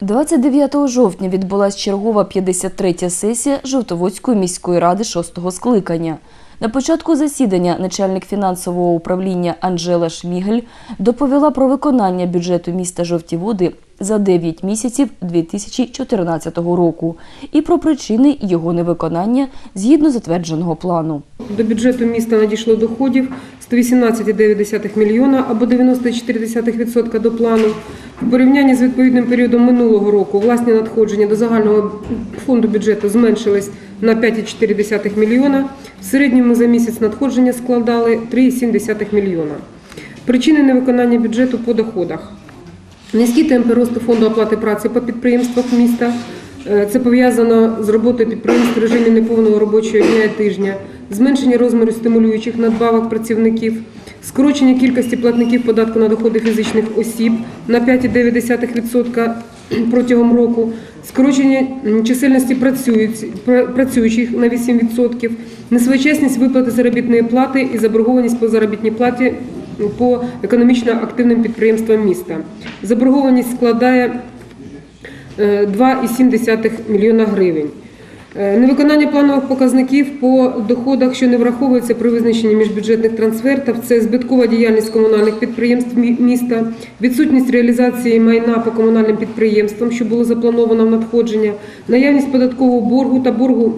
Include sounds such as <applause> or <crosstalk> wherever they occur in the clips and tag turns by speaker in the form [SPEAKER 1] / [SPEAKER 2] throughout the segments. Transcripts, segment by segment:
[SPEAKER 1] 29 жовтня відбулася чергова 53-я сесія Жовтоводської міської ради 6-го скликання. На початку засідання начальник фінансового управління Анжела Шмігель доповіла про виконання бюджету міста Жовті Води за 9 місяців 2014 року і про причини його невиконання згідно затвердженого плану.
[SPEAKER 2] До бюджету міста надійшло доходів 118,9 мільйона або 94% до плану. В порівнянні з відповідним періодом минулого року власні надходження до загального фонду бюджету зменшились на 5,4 мільйона. В середньому за місяць надходження складали 3,7 мільйона. Причини невиконання бюджету по доходах. Низькі темпи росту фонду оплати праці по підприємствах міста. Е, Це пов'язано з роботою підприємств в режимі неповного робочого дня і тижня, зменшення розміру стимулюючих надбавок працівників, скорочення кількості платників податку на доходи фізичних осіб на 5,9% <clears throat> протягом року, скорочення чисельності працюючих на 8%, несвоєчасність виплати заробітної плати і заборгованість по заробітній платі по економічно активним підприємствам міста. Заборгованість складає е, 2,7 мільйона гривень. Е, Невиконання планових показників по доходах, що не враховуються при визначенні міжбюджетних трансфертів, це збиткова діяльність комунальних підприємств міста, відсутність реалізації майна по комунальним підприємствам, що було заплановано в надходження, наявність податкового боргу та боргу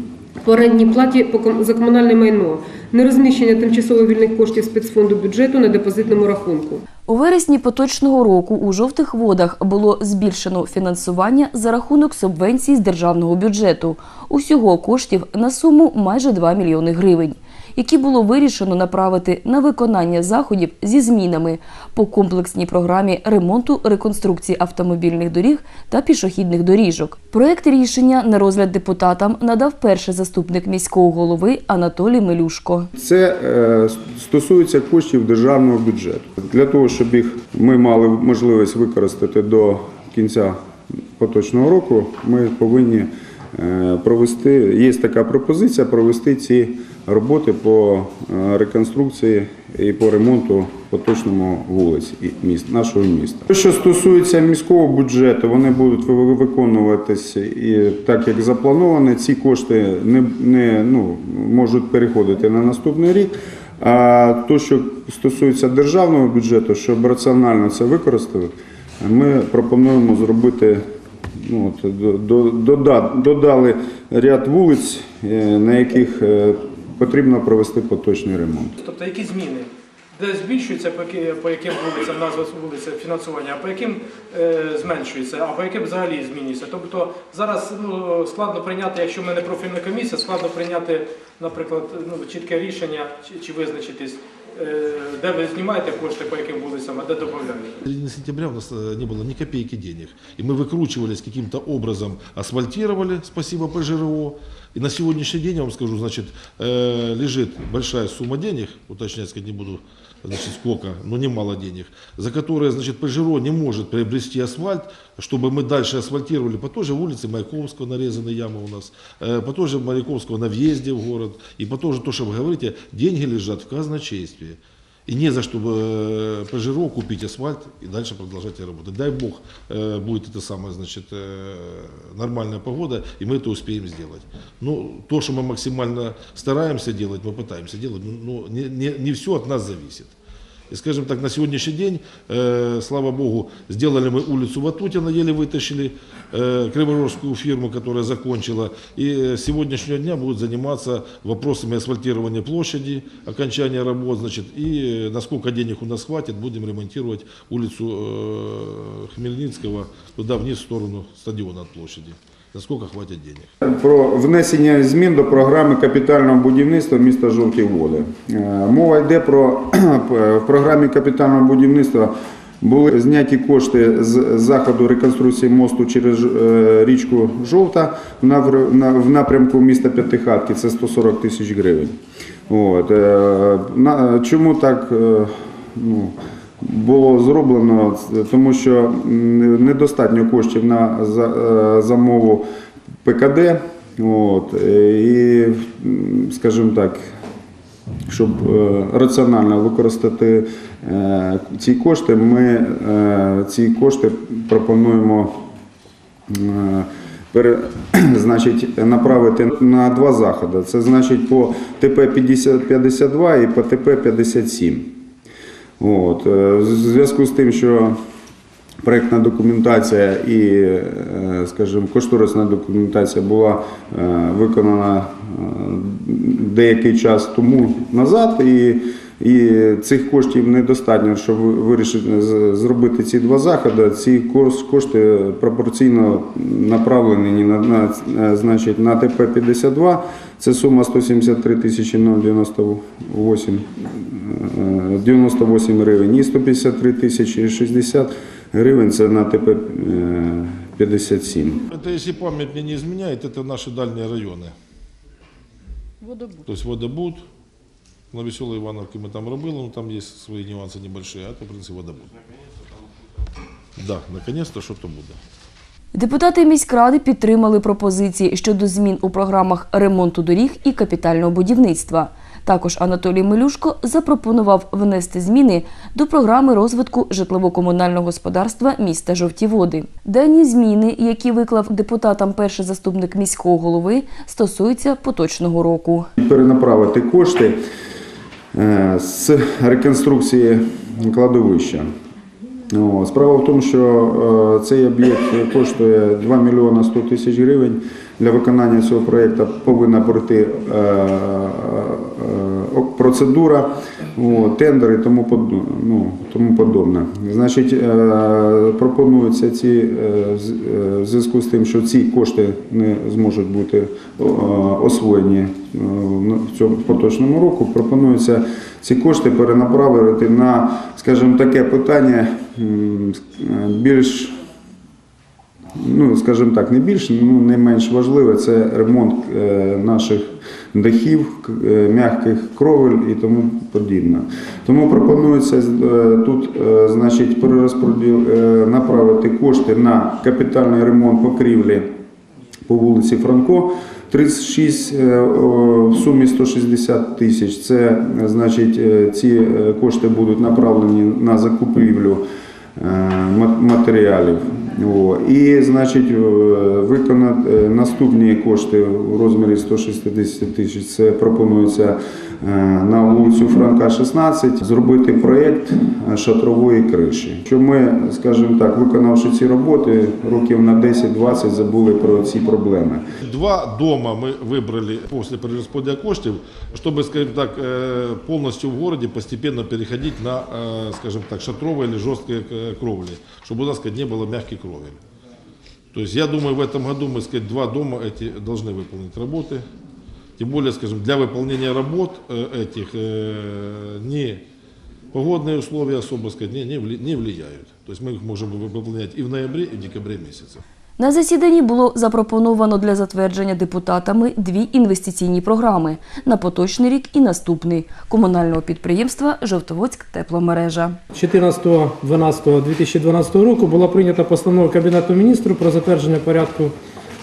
[SPEAKER 2] <clears throat> по орендній платі за комунальне майно, нерозміщення тимчасово вільних коштів спецфонду бюджету на депозитному рахунку.
[SPEAKER 1] У вересні поточного року у жовтих водах було збільшено фінансування за рахунок субвенцій з державного бюджету. Усього коштів на суму майже 2 мільйони гривень, які було вирішено направити на виконання заходів зі змінами по комплексній програмі ремонту реконструкції автомобільних доріг та пішохідних доріжок. Проект рішення на розгляд депутатам надав перший заступник міського голови Анатолій Мелюшко.
[SPEAKER 3] Це е, стосується коштів державного бюджету. Для того, щоб їх ми мали можливість використати до кінця поточного року, ми повинні провести. Є така пропозиція провести ці роботи по е, реконструкції і по ремонту поточному вулиць міст нашого міста. Що стосується міського бюджету, вони будуть ви- виконуватися і так як заплановано. Ці кошти не, не ну, можуть переходити на наступний рік. А то, що стосується державного бюджету, щоб раціонально це використати, ми пропонуємо зробити. Ну, от, до- до- додали ряд вулиць, е, на яких е, потрібно провести поточний ремонт.
[SPEAKER 4] Тобто які зміни? Де збільшується по яким вулицям назва вулиця фінансування, а по яким е, зменшується, а по яким взагалі змінюється. Тобто зараз ну, складно прийняти, якщо ми не профільна комісія, складно прийняти, наприклад, ну, чітке рішення чи, чи визначитись, де ви знімаєте кошти по яким вулицям, а де додаєте.
[SPEAKER 5] В середине сентября у нас э, не было ни копейки денег. И мы выкручивались каким-то образом, асфальтировали, спасибо ПЖРО. И на сегодняшний день, я вам скажу, значит, э, лежит большая сумма денег, уточнять сказать не буду, значит, сколько, но немало денег, за которые, значит, ПЖРО не может приобрести асфальт, чтобы мы дальше асфальтировали по той же улице Маяковского нарезаны ямы у нас, э, по той же Маяковского на въезде в город, и по той же, то, что вы говорите, деньги лежат в казначействе. И не за что э, ПЖРО купить асфальт и дальше продолжать работать. Дай бог э, будет это самая, значит, э, нормальная погода, и мы это успеем сделать. Ну, то, что мы максимально стараемся делать, мы пытаемся делать, ну, ну, не, не, не все от нас зависит. И, скажем так, на сегодняшний день, э, слава богу, сделали мы улицу Ватутина, еле вытащили э, криворожскую фирму, которая закончила. И э, с сегодняшнего дня будут заниматься вопросами асфальтирования площади, окончания работ, значит, и э, насколько денег у нас хватит, будем ремонтировать улицу э, Хмельницкого туда вниз в сторону стадиона от площади. Насколько хватит денег.
[SPEAKER 3] Про внесення змін до програми капітального будівництва міста Жовті Води. Е, Мова йде про <clears throat> в програмі капітального будівництва були зняті кошти з заходу реконструкції мосту через е, річку Жовта в напр- в напрямку міста П'ятихатки. Це 140 тисяч гривень. От. е, Чому так? Ну, було зроблено, тому що недостатньо коштів на е, замову ПКД. От, і, скажімо так, щоб е, раціонально використати е, ці кошти, ми ці кошти пропонуємо <clears throat> значить, направити на два заходи. Це значить по ТП 5052 і по ТП 57. От. е, В зв'язку з тим, що проєктна документація і, е, скажімо, кошторисна документація була е, виконана деякий час тому назад, і, і цих коштів недостатньо, щоб вирішити з- зробити ці два заходи. Ці кос- кошти пропорційно направлені на, на, е, значить, на ТП-52. Це сума 173 тисячі 098 е, 98 гривень і 153 тисячі 60 гривень це на ТП е, 57.
[SPEAKER 5] Это, если память мне не изменяет, это наши дальние районы. То есть водобуд, на Веселой Ивановке мы там робили, но там есть свои нюансы небольшие, а это, в принципе, водобуд. Да, наконец-то что-то будет.
[SPEAKER 1] Депутати міськради підтримали пропозиції щодо змін у програмах ремонту доріг і капітального будівництва. Також Анатолій Милюшко запропонував внести зміни до програми розвитку житлово-комунального господарства міста Жовті Води. Дані зміни, які виклав депутатам перший заступник міського голови, стосуються поточного року.
[SPEAKER 3] Перенаправити кошти е, з реконструкції кладовища. Справа в тому, що е, цей об'єкт коштує 2 мільйони 100 тисяч гривень. Для виконання цього проєкту повинна пройти е, е, е, процедура, о, тендер і тому, ну, тому подобне. Значить, е, пропонується ці, е, е, в зв'язку з тим, що ці кошти не зможуть бути освоєні в цьому поточному року, пропонується ці кошти перенаправити на, скажімо, таке питання більш ну, скажімо так, не більш, ну не менш важливе, це ремонт наших дахів, е, м'яких кровель і тому подібне. Тому пропонується е, тут, е, значить, перерозподіл направити кошти на капітальний ремонт покрівлі по вулиці Франко. 36 е, в сумі 160 тисяч. Це значить ці кошти будуть направлені на закупівлю матеріалів. І значить е, виконати е, наступні кошти у розмірі 160 тисяч. Це пропонується на вулицю Франка 16 зробити проєкт е, шатрової криші. Що ми, скажімо так, виконавши ці роботи, років на 10-20 забули про ці проблеми.
[SPEAKER 5] Два дома мы выбрали после перераспределения коштів, чтобы, скажем так, э, полностью в городе постепенно переходить на, э, скажем так, шатровые или жесткие э, кровли, чтобы у нас, сказать, не было мягких кровель. То есть я думаю, в этом году мы, сказать, два дома эти должны выполнить работы. Тем более, скажем, для выполнения работ э, этих э, не погодные условия особо, сказать, не, не, вли- не влияют. То есть мы их можем выполнять и в ноябре, и в декабре месяце.
[SPEAKER 1] На засіданні було запропоновано для затвердження депутатами дві інвестиційні програми на поточний рік і наступний комунального підприємства Жовтоводськ тепломережа.
[SPEAKER 6] 14.12.2012 року була прийнята постанова Кабінету міністрів про затвердження порядку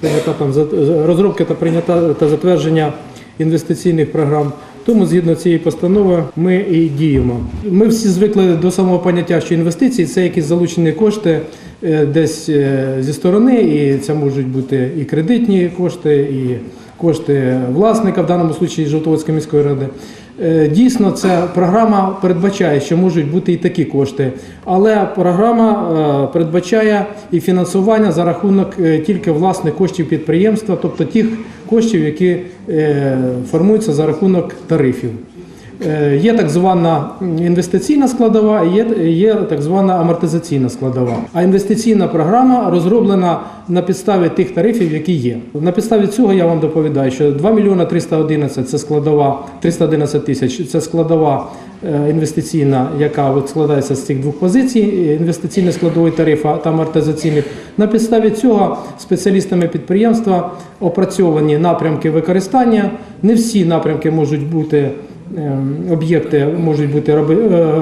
[SPEAKER 6] прийняття там за- розробки та прийняття та затвердження інвестиційних програм. Тому згідно цієї постанови ми і діємо. Ми всі звикли до самого поняття, що інвестиції це якісь залучені кошти е, десь е, зі сторони, і це можуть бути і кредитні кошти, і кошти власника, в даному випадку Жовтоводської міської ради. Е, Дійсно, ця програма передбачає, що можуть бути і такі кошти, але програма е, передбачає і фінансування за рахунок е, тільки власних коштів підприємства, тобто тих коштів, які формуються за рахунок тарифів. Е, Є так звана інвестиційна складова, є, є так звана амортизаційна складова. А інвестиційна програма розроблена на підставі тих тарифів, які є. На підставі цього я вам доповідаю, що 2 мільйона 311 це складова 311 тисяч. Це складова е, інвестиційна, яка складається з цих двох позицій: е, інвестиційної складової тарифа та амортизаційних. На підставі цього спеціалістами підприємства опрацьовані напрямки використання. Не всі напрямки можуть бути. Ем, об'єкти можуть бути е,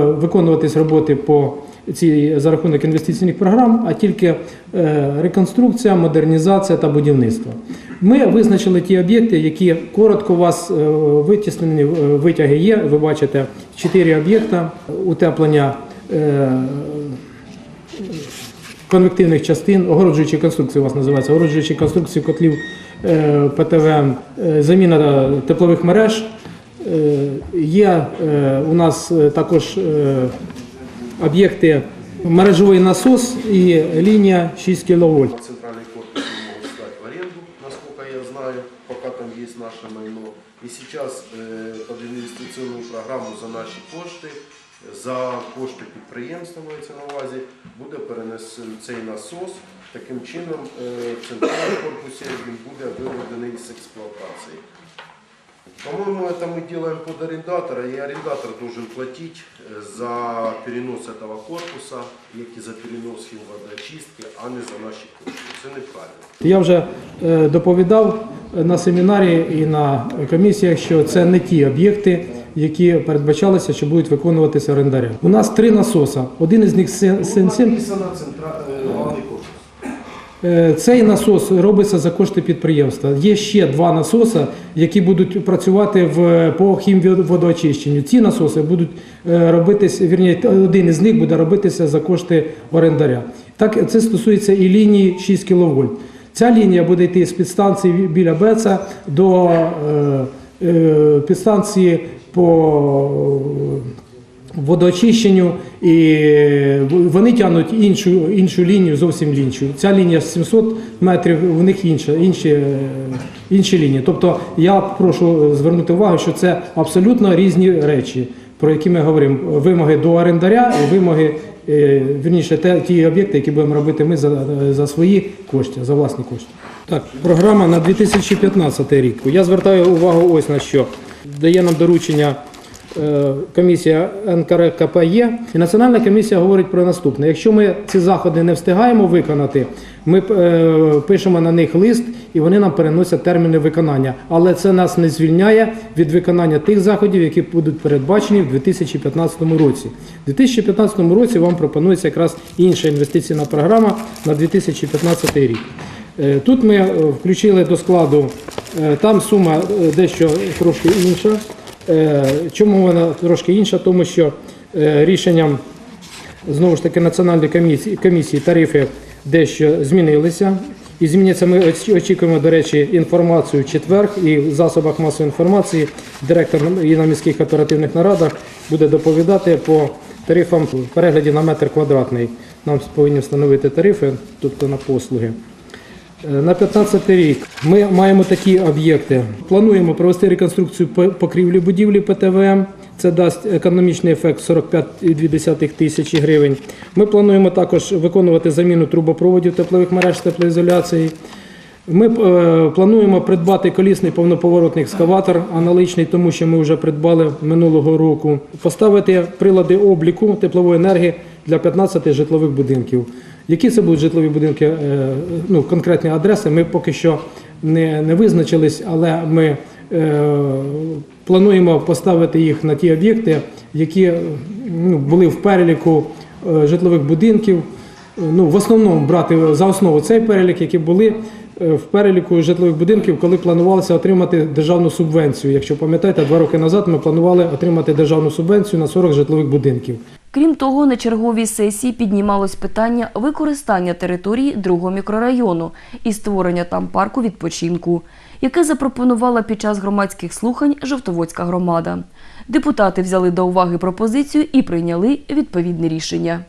[SPEAKER 6] виконуватись роботи по цій за рахунок інвестиційних програм, а тільки е, реконструкція, модернізація та будівництво. Ми визначили ті об'єкти, які коротко у вас е, витіснені, витяги є. Ви бачите чотири об'єкта утеплення. конвективних частин, огороджуючі конструкції у вас називається, огороджуючі конструкції котлів ПТВ, заміна теплових мереж. Є е, у нас е, також е, об'єкти мережовий насос і лінія 6 кВт.
[SPEAKER 7] Центральный корпус могут сдать в аренду, насколько я знаю, пока там есть наше майно. И сейчас э, под инвестиционную программу за наші кошти, за кошти підприємства мається на увазі, буде перенесений цей насос. Таким чином в центральному корпусі він буде виведений з експлуатації. По-моему, это мы делаем под арендатора, и арендатор должен платить э, за перенос этого корпуса, як і за перенос хімводоочистки, а не за наші кошти. Це неправильно.
[SPEAKER 6] Я вже е, доповідав на семінарі і на комісіях, що це не ті об'єкти, які передбачалися, що будуть виконуватися орендарем. У нас три насоса. Один із них син син син. Цей насос робиться за кошти підприємства. Є ще два насоси, які будуть працювати в по хімводоочищенню. Ці насоси будуть е, робитись, вірні, один із них буде робитися за кошти орендаря. Так це стосується і лінії 6 кВт. Ця лінія буде йти з підстанції біля Беца до е, е, підстанції по водоочищенню, і вони тягнуть іншу, іншу лінію, зовсім іншу. Ця лінія 700 метрів, у них інша, інші, е, інші лінії. Тобто я прошу звернути увагу, що це абсолютно різні речі, про які ми говоримо. Вимоги до орендаря і вимоги, е, вірніше, те, ті об'єкти, які будемо робити ми за, за свої кошти, за власні кошти. Так, програма на 2015 рік. Я звертаю увагу ось на що. Дає нам доручення е, комісія НКРКПЄ. І Національна комісія говорить про наступне. Якщо ми ці заходи не встигаємо виконати, ми е, пишемо на них лист і вони нам переносять терміни виконання. Але це нас не звільняє від виконання тих заходів, які будуть передбачені в 2015 році. У 2015 році вам пропонується якраз інша інвестиційна програма на 2015 рік. Е, Тут ми включили до складу, там сума дещо трошки інша. Е, Чому вона трошки інша? Тому що е, рішенням знову ж таки національної комісії, комісії тарифи дещо змінилися. І зміняться ми очікуємо, до речі, інформацію в четвер і в засобах масової інформації. Директор і на міських оперативних нарадах буде доповідати по тарифам в перегляді на метр квадратний. Нам повинні встановити тарифи, тобто на послуги. Е, На 15 рік ми маємо такі об'єкти. Плануємо провести реконструкцію по- покрівлі будівлі ПТВМ. Це дасть економічний ефект 45,2 тисячі гривень. Ми плануємо також виконувати заміну трубопроводів теплових мереж теплоізоляції. Ми е, плануємо придбати колісний повноповоротний екскаватор, аналогічний тому, що ми вже придбали минулого року. Поставити прилади обліку теплової енергії для 15 житлових будинків. Які це будуть житлові будинки? е, Ну, конкретні адреси ми поки що не, не визначились, але ми е, плануємо поставити їх на ті об'єкти, які е, ну, були в переліку е, житлових будинків. Ну, в основному брати за основу цей перелік, які були е, в переліку житлових будинків, коли планувалося отримати державну субвенцію. Якщо пам'ятаєте, два роки назад ми планували отримати державну субвенцію на 40 житлових будинків.
[SPEAKER 1] Крім того, на черговій сесії піднімалось питання використання території другого мікрорайону і створення там парку відпочинку, яке запропонувала під час громадських слухань Жовтоводська громада. Депутати взяли до уваги пропозицію і прийняли відповідне рішення.